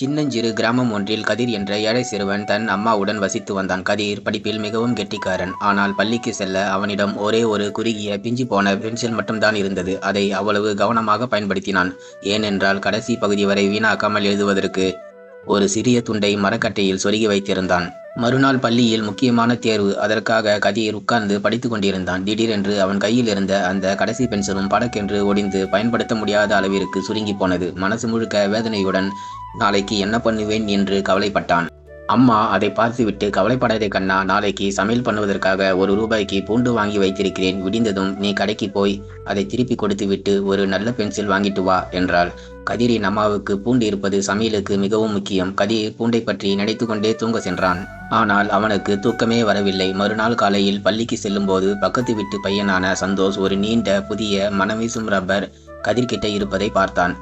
சின்னஞ்சிறு கிராமம் ஒன்றில் கதிர் என்ற ஏழை சிறுவன் தன் அம்மாவுடன் வசித்து வந்தான். கதிர் படிப்பில் மிகவும் கெட்டிக்காரன். ஆனால் பள்ளிக்கு செல்ல அவனிடம் ஒரே ஒரு குறுகிய பிஞ்சு போன பென்சில் மட்டும்தான் இருந்தது. அதை அவ்வளவு கவனமாக பயன்படுத்தினான். ஏனென்றால் கடைசி பகுதி வரை வீணாக்காமல் எழுதுவதற்கு ஒரு சிறிய துண்டை மரக்கட்டையில் சொருகி வைத்திருந்தான். மறுநாள் பள்ளியில் முக்கியமான தேர்வு. அதற்காக கதிர் உட்கார்ந்து படித்து கொண்டிருந்தான். திடீரென்று அவன் கையில் இருந்த அந்த கடைசி பென்சிலும் படக்கென்று ஒடிந்து பயன்படுத்த முடியாத அளவிற்கு சுருங்கிப் போனது. மனசு முழுக்க வேதனையுடன் நாளைக்கு என்ன பண்ணுவேன் என்று கவலைப்பட்டான். அம்மா அதை பார்த்துவிட்டு கவலைப்படாதே கண்ணா நாளைக்கு சமையல் பண்ணுவதற்காக ஒரு ரூபாய்க்கு பூண்டு வாங்கி வைத்திருக்கிறேன். விடிந்ததும் நீ கடைக்கு போய் அதை திருப்பி கொடுத்துவிட்டு ஒரு நல்ல பென்சில் வாங்கிட்டு வா என்றாள். கதிரின் அம்மாவுக்கு பூண்டு இருப்பது சமையலுக்கு மிகவும் முக்கியம். கதிர் பூண்டை பற்றி நினைத்துக்கொண்டே தூங்க சென்றான். ஆனால் அவனுக்கு தூக்கமே வரவில்லை. மறுநாள் காலையில் பள்ளிக்கு செல்லும்போது பக்கத்து வீட்டு பையனான சந்தோஷ் ஒரு நீண்ட புதிய மனவீசும் ரப்பர் கதிர்கிட்ட இருப்பதை பார்த்தான்.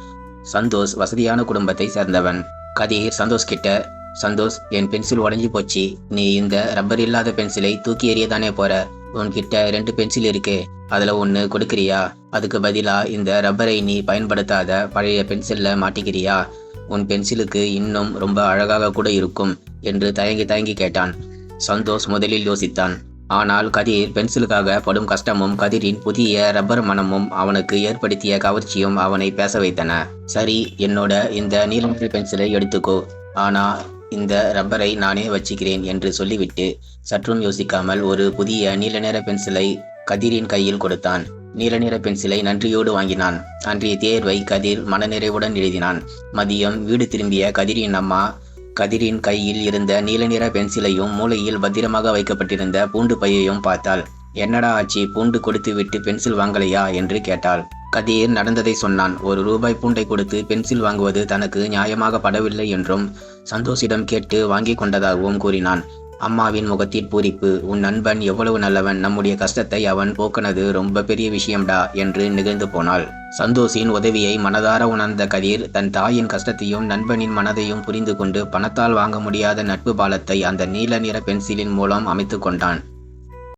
சந்தோஷ் வசதியான குடும்பத்தை சேர்ந்தவன். கதிர் சந்தோஷ் கிட்ட சந்தோஷ் என் பென்சில் உடஞ்சி போச்சு. நீ இந்த ரப்பர் இல்லாத பென்சிலை தூக்கி எறியதானே போற. உன்கிட்ட ரெண்டு பென்சில் இருக்கு அதுல ஒன்று கொடுக்குறியா அதுக்கு பதிலா இந்த ரப்பரை நீ பயன்படுத்தாத பழைய பென்சில்ல மாட்டிக்கிறியா? உன் பென்சிலுக்கு இன்னும் ரொம்ப அழகாக கூட இருக்கும் என்று தயங்கி தயங்கி கேட்டான். சந்தோஷ் முதலில் யோசித்தான். ஆனால் கதிர் பென்சிலுக்காக படும் கஷ்டமும் கதிரின் புதிய ரப்பர் மனமும் அவனுக்கு ஏற்படுத்திய கவர்ச்சியும் அவனை பேச வைத்தன. சரி என்னோட இந்த நீலநிற பென்சிலை எடுத்துக்கோ. ஆனா இந்த ரப்பரை நானே வச்சுக்கிறேன் என்று சொல்லிவிட்டு சற்றும் யோசிக்காமல் ஒரு புதிய நீல நிற பென்சிலை கதிரின் கையில் கொடுத்தான். நீல நிற பென்சிலை நன்றியோடு வாங்கினான். அன்றைய தேர்வை கதிர் மனநிறைவுடன் எழுதினான். மதியம் வீடு திரும்பிய கதிரின் அம்மா கதிரின் கையில் இருந்த நீல நிற பென்சிலையும் மூலையில் பத்திரமாக வைக்கப்பட்டிருந்த பூண்டு பையையும் பார்த்தாள். என்னடா ஆச்சி பூண்டு கொடுத்து விட்டு பென்சில் வாங்கலையா என்று கேட்டாள். கதிர் நடந்ததை சொன்னான். ஒரு ரூபாய் பூண்டை கொடுத்து பென்சில் வாங்குவது தனக்கு நியாயமாக படவில்லை என்றும் சந்தோஷிடம் கேட்டு வாங்கிக் கொண்டதாகவும் கூறினான். அம்மாவின் முகத்தில் பூரிப்பு. உன் நண்பன் எவ்வளவு நல்லவன். நம்முடைய கஷ்டத்தை அவன் போக்கனது ரொம்ப பெரிய விஷயம்டா என்று நிகழ்ந்து போனாள். சந்தோஷின் உதவியை மனதார உணர்ந்த கதிர் தன் தாயின் கஷ்டத்தையும் நண்பனின் மனதையும் புரிந்து கொண்டு பணத்தால் வாங்க முடியாத நட்பு பாலத்தை அந்த நீல நிற பென்சிலின் மூலம் அமைத்து கொண்டான்.